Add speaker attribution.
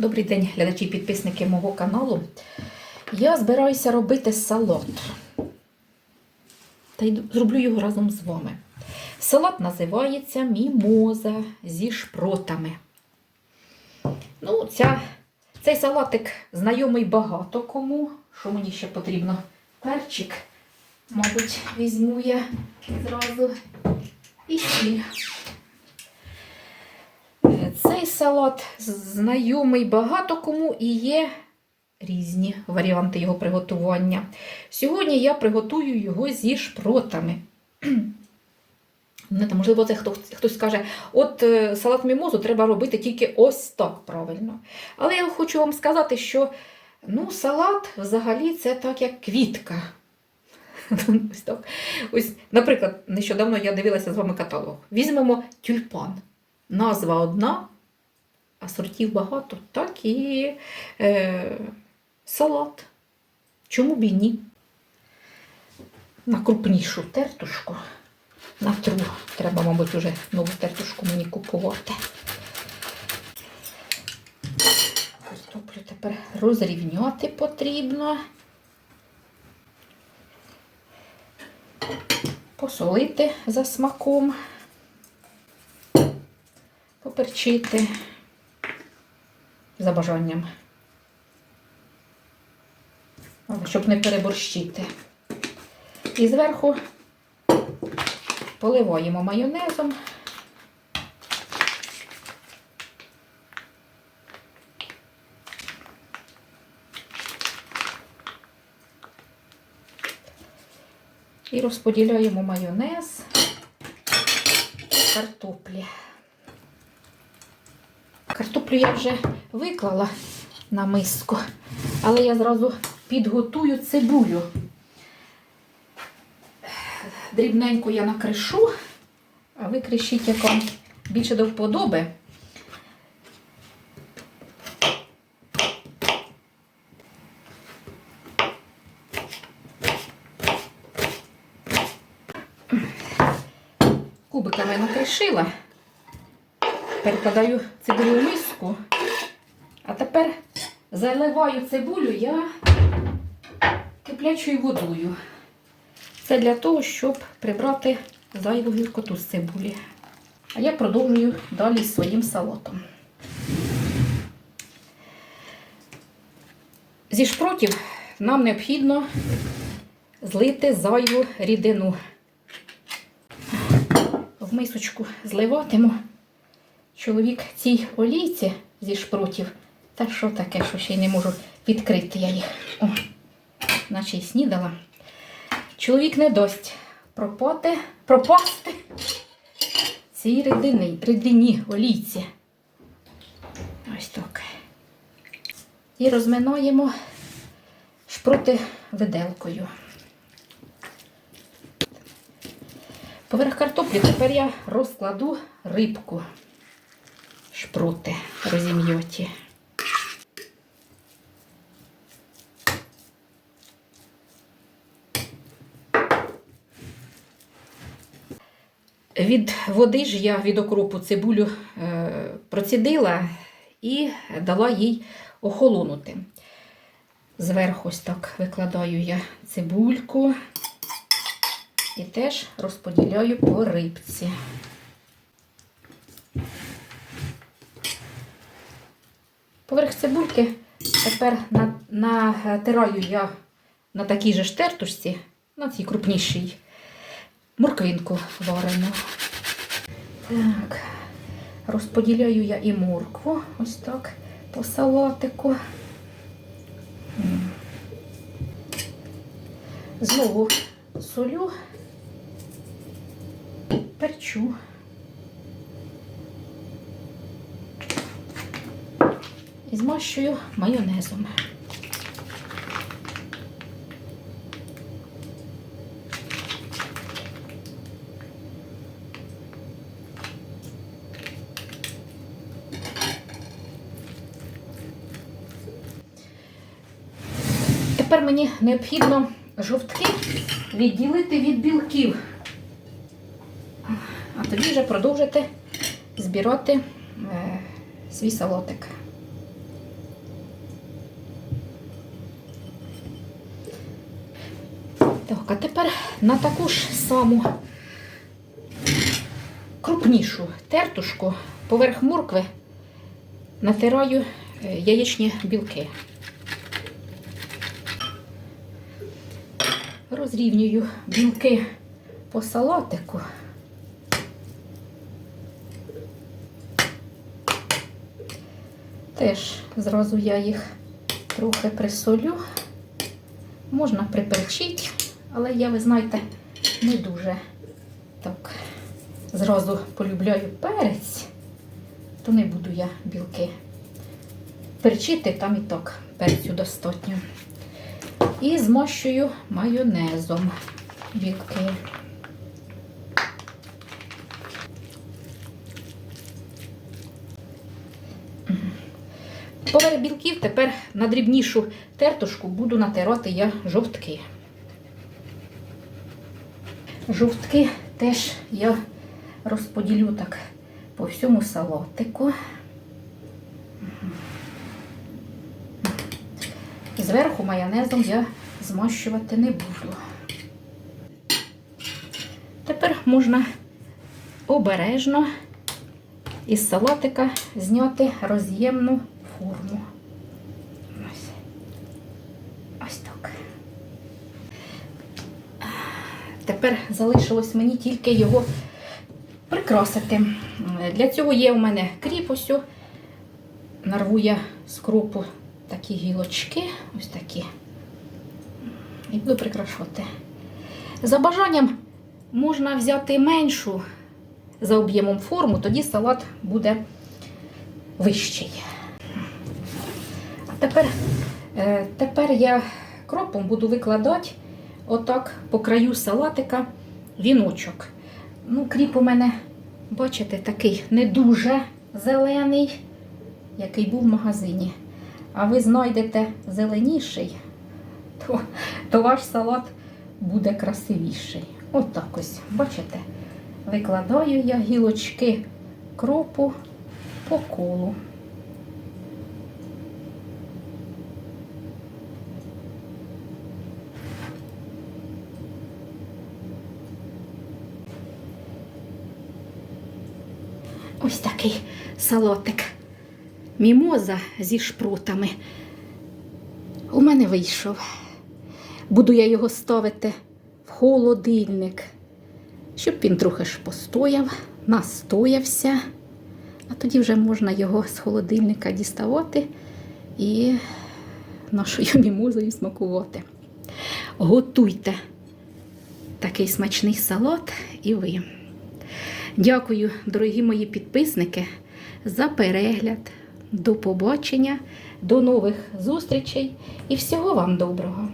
Speaker 1: Добрий день, глядачі і підписники мого каналу. Я збираюся робити салат. Та й зроблю його разом з вами. Салат називається мімоза зі шпротами. Ну, ця, цей салатик знайомий багато кому. Що мені ще потрібно? Перчик, мабуть, візьму я зразу. І сіль. Цей салат знайомий багато кому і є різні варіанти його приготування. Сьогодні я приготую його зі шпротами. Можливо, це хто, хтось скаже, от е, салат мімозу треба робити тільки ось так правильно. Але я хочу вам сказати, що ну, салат взагалі це так, як квітка. Ось так. Ось, наприклад, нещодавно я дивилася з вами каталог. Візьмемо тюльпан. Назва одна, а сортів багато, так і е, салат. Чому б і ні? На крупнішу тертушку натру. Треба, мабуть, вже нову тертушку мені купувати. Картоплю тепер розрівняти потрібно. Посолити за смаком поперчити за бажанням, щоб не переборщити. І зверху поливаємо майонезом. І розподіляємо майонез картоплі. Картоплю я вже виклала на миску, але я зразу підготую цибулю. Дрібненько я накришу, а ви кришіть, як вам більше до вподоби. Кубиками накришила перекладаю цибулю в миску. А тепер заливаю цибулю я киплячою водою. Це для того, щоб прибрати зайву гіркоту з цибулі. А я продовжую далі своїм салатом. Зі шпротів нам необхідно злити зайву рідину. В мисочку зливатиму чоловік цій олійці зі шпротів. Та що таке, що ще й не можу відкрити я їх. О, наче й снідала. Чоловік не дасть пропати, пропасти цій рідині, рідині олійці. Ось так. І розминаємо шпроти виделкою. Поверх картоплі тепер я розкладу рибку шпроти розім'яті. Від води ж я від окропу цибулю е, процідила і дала їй охолонути. Зверху ось так викладаю я цибульку і теж розподіляю по рибці. Поверх цибульки тепер натираю я на такій же штертушці, на цій крупнішій, морквинку варену. Так, розподіляю я і моркву, ось так, по салатику. Знову солю, перчу. І змащую майонезом. Тепер мені необхідно жовтки відділити від білків, а тоді вже продовжити збирати е, свій салатик. А тепер на таку ж саму крупнішу тертушку поверх моркви натираю е, яєчні білки. Розрівнюю білки по салатику. Теж зразу я їх трохи присолю. Можна приперчити, але я, ви знаєте, не дуже так зразу полюбляю перець, то не буду я білки перчити, там і так перцю достатньо. І змащую майонезом білки. Поверх білків тепер на дрібнішу тертушку буду натирати я жовтки. Жовтки теж я розподілю так по всьому салатику. Зверху майонезом я змащувати не буду. Тепер можна обережно із салатика зняти роз'ємну форму. Ось. Ось так. Тепер залишилось мені тільки його прикрасити. Для цього є у мене кріп. Нарву я з кропу такі гілочки, ось такі. І буду прикрашати. За бажанням можна взяти меншу за об'ємом форму, тоді салат буде вищий. А тепер, е, тепер я кропом буду викладати отак по краю салатика віночок. Ну, кріп у мене, бачите, такий не дуже зелений, який був в магазині. А ви знайдете зеленіший, то, то ваш салат буде красивіший. Отак ось, бачите, викладаю я гілочки кропу по колу. Ось такий салатик. Мімоза зі шпротами. У мене вийшов. Буду я його ставити в холодильник, щоб він трохи ж постояв, настоявся, а тоді вже можна його з холодильника діставати і нашою мімозою смакувати. Готуйте такий смачний салат і ви. Дякую, дорогі мої підписники, за перегляд. До побачення, до нових зустрічей і всього вам доброго!